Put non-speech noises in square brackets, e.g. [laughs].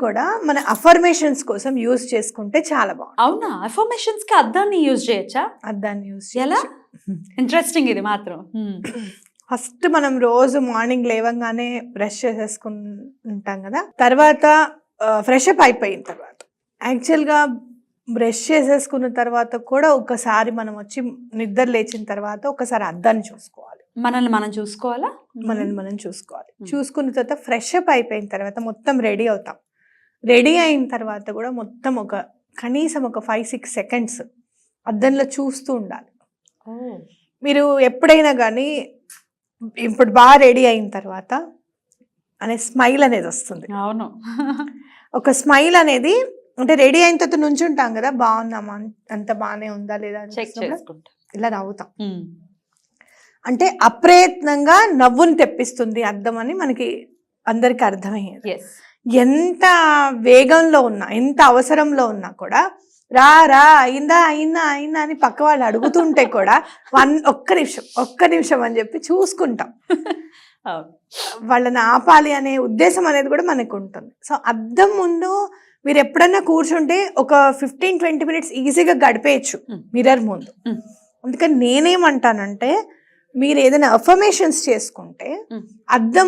కూడా మన అఫర్మేషన్స్ కోసం యూజ్ చేసుకుంటే చాలా బాగుంటుంది. అవునా? అఫర్మేషన్స్కి అద్దాన్ని యూజ్ చేయొచ్చా? అద్దాన్ని యూజ్ ఎలా? ఇంట్రెస్టింగ్ ఇది మాత్రం. Hmm. ఫస్ట్ మనం రోజు మార్నింగ్ లేవంగానే బ్రష్ చేసేసుకుంటాం కదా. తర్వాత ఫ్రెష్ అప్ అయిపోయిన తర్వాత. యాక్చువల్గా బ్రష్ చేసేసుకున్న తర్వాత కూడా ఒకసారి మనం వచ్చి నిద్ర లేచిన తర్వాత ఒకసారి అద్దాన్ని చూసుకోవాలి. మనల్ని మనం చూసుకోవాలా? మనల్ని మనం చూసుకోవాలి. Hmm. చూసుకున్న తర్వాత ఫ్రెష్ అప్ అయిపోయిన తర్వాత మొత్తం రెడీ అవుతాం. రెడీ అయిన తర్వాత కూడా మొత్తం ఒక కనీసం ఒక ఫైవ్ సిక్స్ సెకండ్స్ అద్దంలో చూస్తూ ఉండాలి. మీరు ఎప్పుడైనా కానీ ఇప్పుడు బాగా రెడీ అయిన తర్వాత అనే స్మైల్ అనేది వస్తుంది. అవును. ఒక స్మైల్ అనేది అంటే రెడీ అయిన తర్వాత నుంచి ఉంటాం కదా బాగున్నామా అంత బాగానే ఉందా లేదా ఇలా నవ్వుతాం. అంటే అప్రయత్నంగా నవ్వుని తెప్పిస్తుంది అర్థం అని మనకి అందరికి అర్థమయ్యేది. ఎంత వేగంలో ఉన్నా ఎంత అవసరంలో ఉన్నా కూడా రా రా అయిందా అయిందా అయిందా అని పక్క వాళ్ళు అడుగుతుంటే కూడా వన్ ఒక్క నిమిషం ఒక్క నిమిషం అని చెప్పి చూసుకుంటాం [laughs] వాళ్ళని ఆపాలి అనే ఉద్దేశం అనేది కూడా మనకు ఉంటుంది సో అద్దం ముందు మీరు ఎప్పుడన్నా కూర్చుంటే ఒక ఫిఫ్టీన్ ట్వంటీ మినిట్స్ ఈజీగా గడిపేయచ్చు. మిర్రర్ ముందు. అందుకని నేనేమంటానంటే మీరు ఏదైనా అఫర్మేషన్స్ చేసుకుంటే. అద్దం